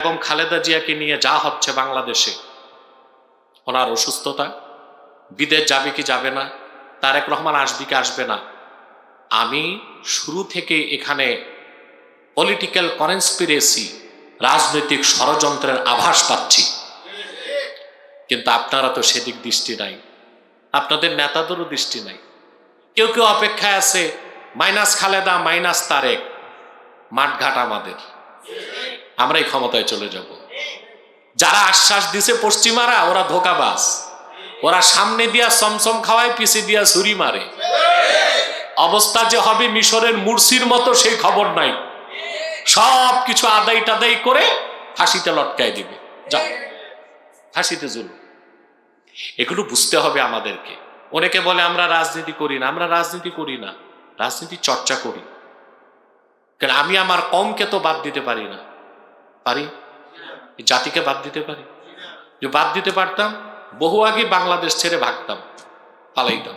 এবং খালেদা জিয়াকে নিয়ে যা হচ্ছে বাংলাদেশে, ওনার অসুস্থতা, বিদেশ যাবে কি যাবে না, তারেক রহমান আসবে কি আসবে না, আমি শুরু থেকে এখানে পলিটিক্যাল কনস্পিরেসি রাজনৈতিক ষড়যন্ত্রের আভাস পাচ্ছি। কিন্তু আপনারা তো সেদিক দৃষ্টি নাই, আপনাদের নেতাদেরও দৃষ্টি নাই। কেউ কেউ অপেক্ষায় আছে, মাইনাস খালেদা, মাইনাস তারেক, মাঠঘাট আমাদের। আমরাই ক্ষমতায় চলে যাব। যারা আশ্বাস দিছে পশ্চিমারা, ওরা ধোকাবাজ। ওরা সামনে দিয়া সমসম খাওয়ায়, পিছে দিয়া ছুরি মারে। অবস্থা যে হবে মিশরের মুরসির মতো, সেই খবর নাই। সব কিছু আদায় টাদাই করে ফাঁসিতে লটকায় দিবে। যা ফাঁসিতে জুল এগুলো বুঝতে হবে আমাদেরকে। অনেকে বলে, আমরা রাজনীতি করি না। আমরা রাজনীতি করি না। রাজনীতি চর্চা করি। কারণ আমি আমার কমকে তো বাদ দিতে পারি না। পারি? জাতিকে বাদ দিতে পারি? যে বাদ দিতে পারতাম, বহু আগে বাংলাদেশ ছেড়ে ভাগতাম, পালাইতাম।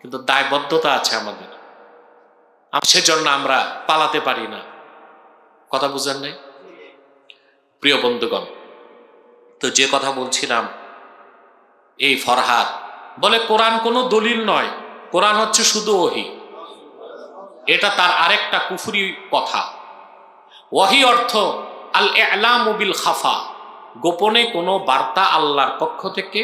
কিন্তু দায়বদ্ধতা আছে আমাদের। সেজন্য আমরা পালাতে পারি না। কথা বুঝেন নাই? প্রিয় বন্ধুগণ, তো যে কথা বলছিলাম, এই ফরহাদ, বলে কোরআন কোনো দলিল নয়। কোরআন হচ্ছে শুধু ওহি। এটা তার আরেকটা কুফুরি কথা। ওয়াহি অর্থ আল এলাম বিল খাফা গোপনে কোনো বার্তা আল্লাহর পক্ষ থেকে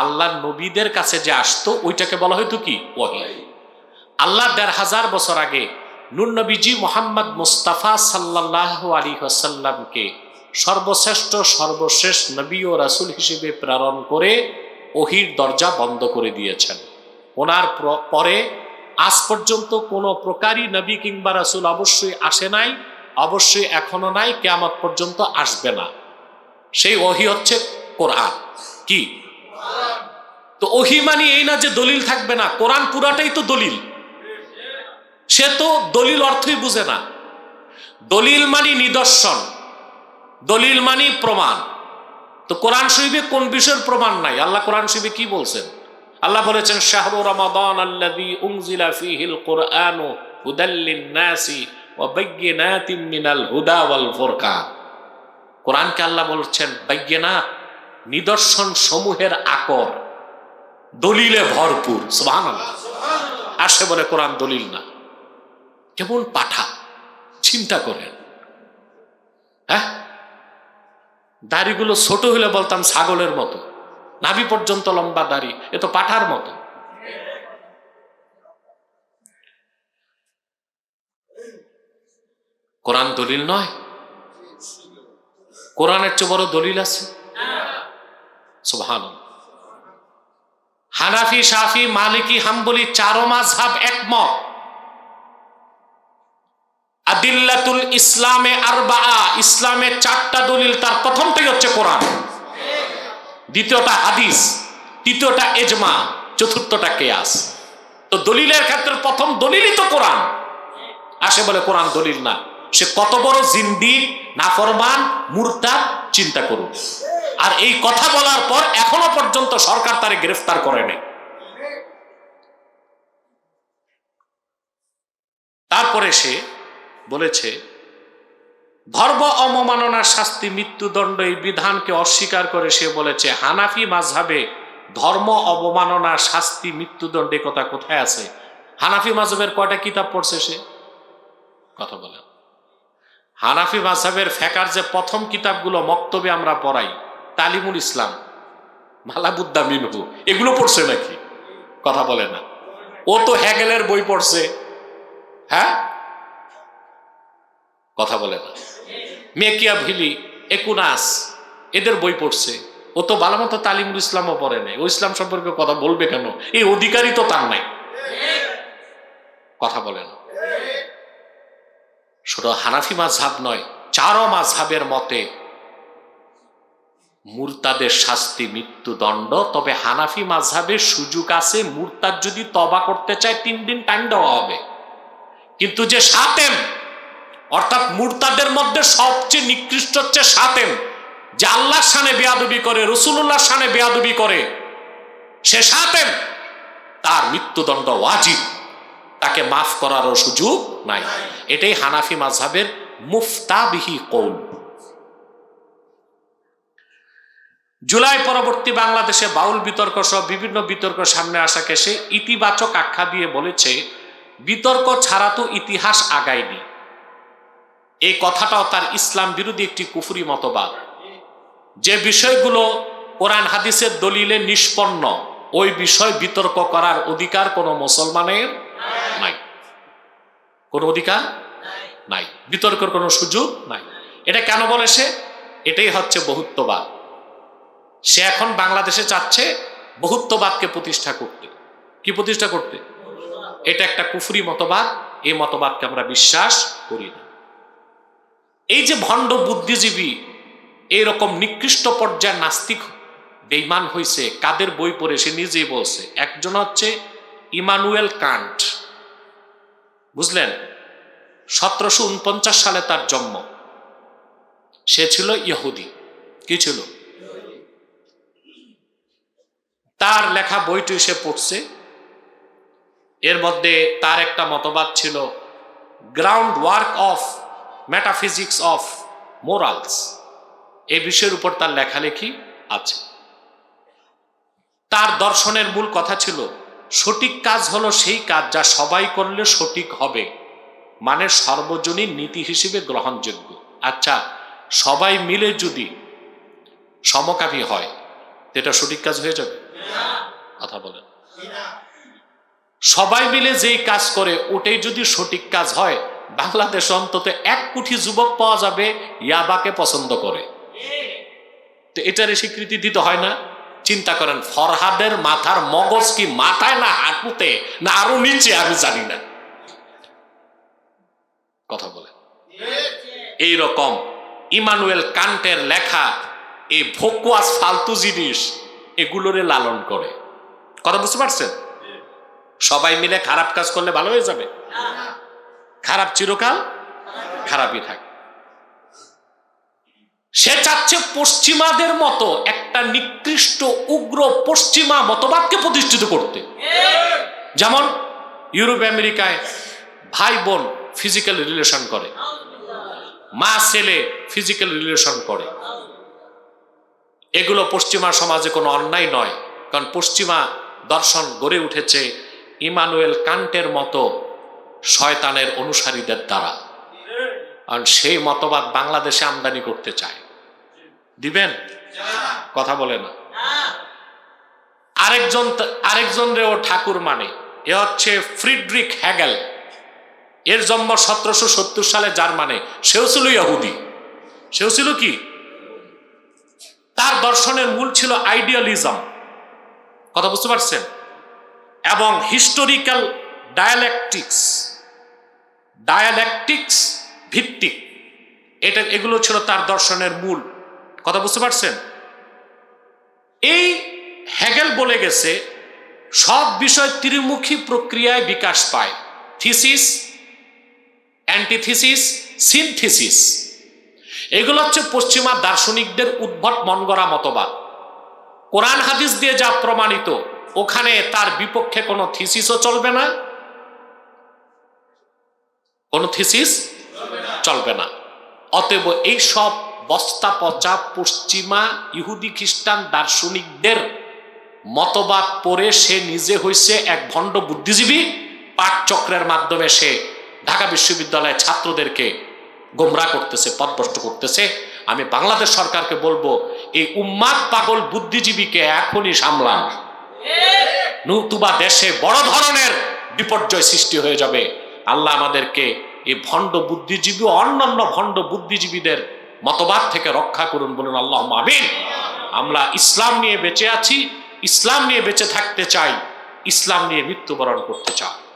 আল্লাহর নবীদের কাছে যে আসতো, ওইটাকে বলা হয়তো কি? ওয়াহি। আল্লাহ দেড় হাজার বছর আগে নুর নবীজি মোহাম্মদ মুস্তাফা সাল্লাহ আলী হাসাল্লামকে সর্বশ্রেষ্ঠ, সর্বশেষ নবী ও রাসুল হিসেবে প্রেরণ করে ওহির দরজা বন্ধ করে দিয়েছেন। ওনার পরে আজ পর্যন্ত কোনো প্রকারই নবী কিংবা রাসুল অবশ্যই আসে নাই। অবশ্যই এখনও নাই, কেয়ামত পর্যন্ত আসবে না। সেই ওহি হচ্ছে কোরআন। কি? তো ওহি মানে এই না যে দলিল থাকবে না, কোরআন পুরাটাই তো দলিল। সে তো দলিল অর্থই বুঝে না। দলিল মানে নিদর্শন, দলিল মানে প্রমাণ। তো কোরআন শরীফে কোন বিষয়ের প্রমাণ নাই? আল্লাহ কোরআন শরীফে কি বলছেন? আল্লাহ বলেছেন, শাহরু রমাদান আল্লাযী উনজিলা ফীহিল কুরআনু হুদাল লিন-নাসি ওয়া বায়্যিনাতিন হুদা কোরআনকে আল্লাহ বলছেন বায়্যিনাত নিদর্শন সমূহের আকর, দলিলে ভরপুর। আসে বলে কোরআন দলিল না। কেমন পাঠা, চিন্তা করেন। হ্যাঁ? দাড়িগুলো ছোট হলে বলতাম ছাগলের মতো। নাভি পর্যন্ত লম্বা দাড়ি, এ তো পাঠার মতো। কোরআন দলিল নয়? কোরআনের চেয়ে বড় দলিল আছে? হানাফি সাফি মালিকি, হাম্বলি চারো মাঝহাব একমত। আদিল্লাতুল ইসলামে আরবা ইসলামের চারটা দলিল, তার প্রথমটাই হচ্ছে কোরআন। দ্বিতীয়টা হাদিস, তৃতীয়টা এজমা চতুর্থটা কেয়াস। তো দলিলের ক্ষেত্রে প্রথম দলিলই তো কোরআন। আসে বলে কোরআন দলিল না। সে কত বড় জিন্দি, নাফরমান, মুরতাদ, চিন্তা করুন আর এই কথা বলার পর এখনও পর্যন্ত সরকার তারে গ্রেফতার করে নেই। তারপরে সে বলেছে, ধর্ম অবমাননার শাস্তি মৃত্যুদণ্ড এই বিধানকে অস্বীকার করে সে বলেছে, হানাফি মাঝহাবে ধর্ম অবমাননার শাস্তি মৃত্যুদণ্ড কথা কোথায় আছে? হানাফি মাঝহের কয়টা কিতাব পড়ছে সে? কথা বলেন। হানাফি মাঝহের ফেকার যে প্রথম কিতাবগুলো মক্তবে আমরা পড়াই, তালিমুল ইসলাম, মালাবুদ্দা মিনহু, এগুলো পড়ছে নাকি? কথা বলে না। ও তো হ্যাগেলের বই পড়ছে। হ্যাঁ? কথা বলে না। মেকিয়া ভিলি একুনাস, এদের বই পড়ছে। ও তো ভালো মতো তালিমুল ইসলামও পড়ে নাই। ও ইসলাম সম্পর্কে কথা বলবে কেন? এই অধিকারই তো তার নাই। কথা বলে না। শুধু হানাফি মাঝহাব নয়, চারো মাঝহাবের মতে মুরতাদের শাস্তি, মৃত্যুদণ্ড। তবে হানাফি মাঝহাবের সুযোগ আছে, মুরতাদ যদি তবা করতে চায়, তিন দিন টাইম দেওয়া হবে। কিন্তু যে সাতেম অর্থাৎ মুরতাদের মধ্যে সবচেয়ে নিকৃষ্ট হচ্ছে সাতেম যে আল্লাহর সানে বেয়াদবি করে রসুল্লাহর সানে বেয়াদবি করে, সে সাতেম তার মৃত্যুদণ্ড ওয়াজিব। তাকে মাফ করারও সুযোগ নাই। এটাই হানাফি মাঝহাবের মুফতাবিহি কৌল। জুলাই পরবর্তী বাংলাদেশে বাউল বিতর্ক সহ বিভিন্ন বিতর্ক সামনে আসাকে সে ইতিবাচক আখ্যা দিয়ে বলেছে, বিতর্ক ছাড়া তো ইতিহাস আগায়নি। এই কথাটাও তার ইসলাম বিরোধী একটি কুফুরি মতবাদ। যে বিষয়গুলো কোরআন হাদিসের দলিলে নিষ্পন্ন, ওই বিষয় বিতর্ক করার অধিকার কোনো মুসলমানের কোনো অধিকার নাই। বিতর্কের কোনো সুযোগ নাই। এটা কেন বলে সে? এটাই হচ্ছে বহুত্ববাদ। সে এখন বাংলাদেশে চাচ্ছে বহুত্ববাদকে প্রতিষ্ঠা করতে। কি প্রতিষ্ঠা করতে? এটা একটা কুফরি মতবাদ। এই মতবাদকে আমরা বিশ্বাস করি না। এই যে ভণ্ড বুদ্ধিজীবী এইরকম নিকৃষ্ট পর্যায়ের নাস্তিক বেইমান হয়েছে কাদের বই পড়ে সে নিজেই বলছে। একজন হচ্ছে ইমানুয়েল কান্ট। বুঝলেন? সতেরোশো উনপঞ্চাশ সালে তার জন্ম। সে ছিল ইহুদি। কি ছিল? তার লেখা বইটি সে পড়ছে। এর মধ্যে তার একটা মতবাদ ছিল ground work of metaphysics of morals এই বিষয়ের উপর তার লেখালেখি আছে। তার দর্শনের মূল কথা ছিল সঠিক কাজ হলো সেই কাজ যা সবাই করলে সঠিক হবে। মানে সর্বজনীন নীতি হিসেবে গ্রহণযোগ্য। আচ্ছা সবাই মিলে যদি সমকামী হয় এটা সঠিক কাজ হয়ে যাবে? কথা বলেন। সবাই মিলে যেই কাজ করে, ওটাই যদি সঠিক কাজ হয়, বাংলাদেশ অন্তত এক কোটি যুবক পাওয়া যাবে, ইয়াবাকে পছন্দ করে। তো এটারে স্বীকৃতি দিতে হয় না? চিন্তা করেন, ফরহাদের মাথার মগজ কি মাথায় না হাঁটুতে না আরও নিচে আমি জানি না। কথা বলে এই রকম ইমানুয়েল কান্টের লেখা, এই ভোকুয়াস ফালতু জিনিস, এগুলোরে লালন করে। কথা বুঝতে পারছেন? সবাই মিলে খারাপ কাজ করলে ভালো হয়ে যাবে? খারাপ চিরকাল খারাপই থাকে সে চাচ্ছে পশ্চিমাদের মতো একটা নিকৃষ্ট উগ্র পশ্চিমা মতবাদকে প্রতিষ্ঠিত করতে। যেমন ইউরোপ, আমেরিকায় ভাই বোন ফিজিক্যাল রিলেশন করে, মা ছেলে ফিজিক্যাল রিলেশন করে। এগুলো পশ্চিমা সমাজে কোনো অন্যায় নয়, কারণ পশ্চিমা দর্শন গড়ে উঠেছে ইমানুয়েল কান্টের মতো শয়তানের অনুসারীদের দ্বারা। কারণ সেই মতবাদ বাংলাদেশে আমদানি করতে চায়। দিবেন? কথা বলে না। আরেকজন আরেকজন রেও ঠাকুর মানে এ হচ্ছে ফ্রিডরিক হ্যাগেল এর জন্ম সতেরোশো সত্তর সালে জার্মানে সেও ছিল ইহুদি। সেও ছিল কি? তার দর্শনের মূল ছিল আইডিয়ালিজম। কথা বুঝতে পারছেন? এবং হিস্টোরিক্যাল ডায়ালেকটিক্স। ডায়ালেকটিক্স ভিত্তিক। এটা, এগুলো ছিল তার দর্শনের মূল কথা বুঝতে পারছেন? এই হ্যাগেল বলে গেছে, সব বিষয় ত্রিমুখী প্রক্রিয়ায় বিকাশ পায়। Thesis, antithesis, synthesis. এগুলো হচ্ছে পশ্চিমা দার্শনিকদের উদ্ভট মন গড়া মতবাদ। কোরআন হাদিস দিয়ে যা প্রমাণিত, ওখানে তার বিপক্ষে কোনো থিসিসও চলবে না। কোনো থিসিস চলবে না। অতএব এই সব বস্তা পচা পশ্চিমা ইহুদি খ্রিস্টান দার্শনিকদের মতবাদ পড়ে সে নিজে হইছে এক ভণ্ড বুদ্ধিজীবী। পাঠচক্রের মাধ্যমে সে ঢাকা বিশ্ববিদ্যালয়ের ছাত্রদেরকে গোমরা করতেছে পথভ্রষ্ট করতেছে। আমি বাংলাদেশ সরকারকে বলব, এই উম্মাদ পাগল বুদ্ধিজীবীকে এখনই সামলান। নতুবা দেশে বড় ধরনের বিপর্যয় সৃষ্টি হয়ে যাবে। আল্লাহ আমাদেরকে এই ভণ্ড বুদ্ধিজীবী অন্যান্য ভণ্ড বুদ্ধিজীবীদের মতবাদ থেকে রক্ষা করুন বলুন আল্লাহ আমিন। আমরা ইসলাম নিয়ে বেঁচে আছি, ইসলাম নিয়ে বেঁচে থাকতে চাই, ইসলাম নিয়ে মৃত্যুবরণ করতে চাই।